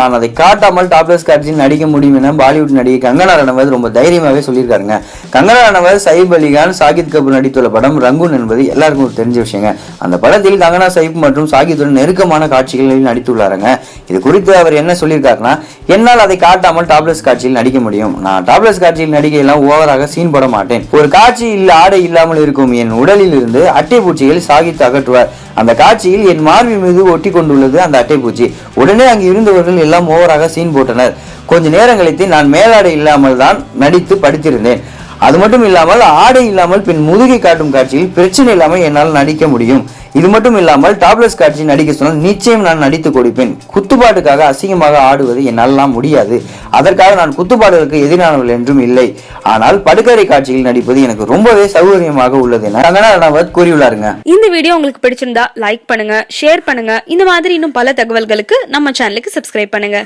நான் அதை காட்டாமல் டாப்லெஸ் காட்சியில் நடிக்க முடியும் என பாலிவுட் நடிகை கங்கனா ரணவத் ரொம்ப தைரியமாகவே சொல்லியிருக்காருங்க. கங்கனா ரணவத் சயிப் அலிகான் சாகித் கபூர் நடித்துள்ள படம் ரங்கூன் என்பது எல்லாருக்கும் ஒரு தெரிஞ்ச விஷயங்க. அந்த படத்தில் கங்கனா சயிப் மற்றும் சாகித்துடன் நெருக்கமான காட்சிகளில் நடித்துள்ளாருங்க. இது குறித்து அவர் என்ன சொல்லியிருக்காருன்னா என்னால் அதை காட்டாமல் டாப்லெஸ் காட்சியில் நடிக்க முடியும். நான் டாப்லெஸ் காட்சியில் நடிகையெல்லாம் ஓவராக சீன் போட மாட்டேன். ஒரு காட்சி இல்ல ஆடை இல்லாமல் இருக்கும். என் உடலில் இருந்து அட்டைப்பூச்சிகள் சாகித் அகற்றுவார். அந்த காட்சியில் என் மார்பி மீது ஒட்டி கொண்டுள்ளது அந்த அட்டைப்பூச்சி உடனே அங்கு இருந்தவர்கள் எல்லாம் ஓவராக சீன் போட்டனர். கொஞ்ச நேரம் கழித்து நான் மேலாடை இல்லாமல் தான் நடித்து படித்திருந்தேன். அது மட்டும் இல்லாமல் ஆடை இல்லாமல் பின் முதுகை காட்டும் காட்சியில் பிரச்சனை இல்லாமல் என்னால் நடிக்க முடியும். இது மட்டும் இல்லாமல் டாப்லெஸ் காட்சி நடிக்க சொன்னால் நிச்சயம் நான் நடித்து கொடுப்பேன். குத்துப்பாட்டுக்காக அசிங்கமாக ஆடுவது என்னால்லாம் முடியாது. அதற்காக நான் குத்துப்பாடுகளுக்கு எதிரானவர்கள் என்றும் இல்லை. ஆனால் படுக்கறை காட்சியில் நடிப்பது எனக்கு ரொம்பவே சௌகரியமாக உள்ளது என கங்கனா ரணாவத் கூறியுள்ளாருங்க. இந்த வீடியோ உங்களுக்கு பிடிச்சிருந்தா லைக் பண்ணுங்க ஷேர் பண்ணுங்க. இந்த மாதிரி இன்னும் பல தகவல்களுக்கு நம்ம சேனலுக்கு சப்ஸ்கிரைப் பண்ணுங்க.